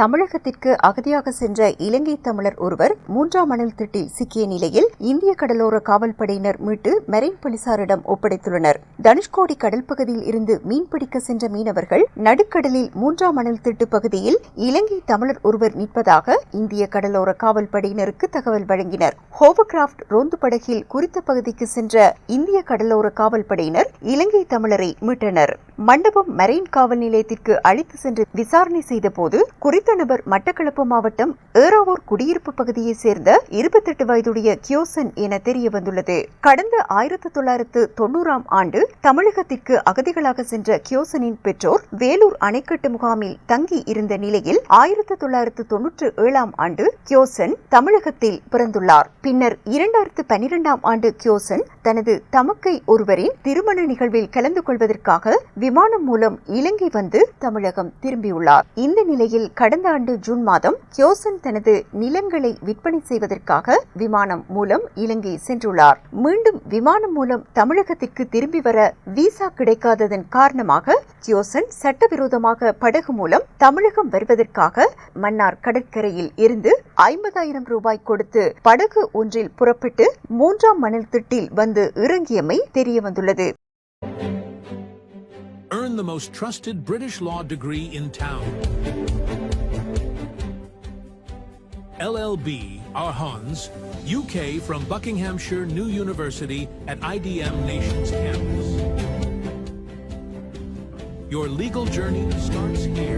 தமிழகத்திற்கு அகதியாக சென்ற இலங்கை தமிழர் ஒருவர் மூன்றாம் மணல் திட்டில் சிக்கிய நிலையில் இந்திய கடலோர காவல்படையினர் மீட்டு மெரைன் போலீசாரிடம் ஒப்படைத்துள்ளனர். தனுஷ்கோடி கடல் பகுதியில் இருந்து மீன்பிடிக்க சென்ற மீனவர்கள் நடுக்கடலில் மூன்றாம் மணல் திட்டு பகுதியில் இலங்கை தமிழர் ஒருவர் நிற்பதாக இந்திய கடலோர காவல்படையினருக்கு தகவல் வழங்கினர். ஹோவர்கிராப்ட் ரோந்து படகில் குறித்த பகுதிக்கு சென்ற இந்திய கடலோர காவல்படையினர் இலங்கை தமிழரை மீட்டனர். மண்டபம் மெரைன் காவல் நிலையத்திற்கு அழைத்து சென்று விசாரணை செய்தபோது குறித்த நபர் மட்டக்களப்பு மாவட்டம் ஏறாவூர் குடியிருப்பு பகுதியைச் சேர்ந்த இருபத்தெட்டு வயதுடைய கியோசன் என தெரிய வந்துள்ளது. கடந்த ஆயிரத்தி தொள்ளாயிரத்து தொன்னூறாம் ஆண்டு தமிழகத்திற்கு அகதிகளாக சென்ற கியோசனின் பெற்றோர் வேலூர் அணைக்கட்டு முகாமில் தங்கி இருந்த நிலையில் ஆயிரத்து தொள்ளாயிரத்து தொன்னூற்று ஏழாம் ஆண்டு கியோசன் தமிழகத்தில் பிறந்துள்ளார். பின்னர் இரண்டாயிரத்து பனிரெண்டாம் ஆண்டு கியோசன் தனது தமக்கை ஒருவரின் திருமண நிகழ்வில் கலந்து கொள்வதற்காக விமானம் மூலம் இலங்கை வந்து தமிழகம் திரும்பியுள்ளார். இந்த நிலையில் கடந்த ஆண்டு ஜூன் மாதம் கியோசன் தனது நிலங்களை விற்பனை செய்வதற்காக விமானம் மூலம் இலங்கை சென்றுள்ளார். மீண்டும் விமானம் மூலம் தமிழகத்திற்கு திரும்பி வர விசா கிடைக்காததன் காரணமாக கியோசன் சட்டவிரோதமாக படகு மூலம் தமிழகம் வருவதற்காக மன்னார் கடற்கரையில் இருந்து ஐம்பதாயிரம் ரூபாய் கொடுத்து படகு ஒன்றில் புறப்பட்டு மூன்றாம் மணல் திட்டில் வந்து இறங்கியமை தெரியவந்துள்ளது. Earn the most trusted British law degree in town. LLB, Arhans, UK from Buckinghamshire New University at IDM Nations campus. Your legal journey starts here.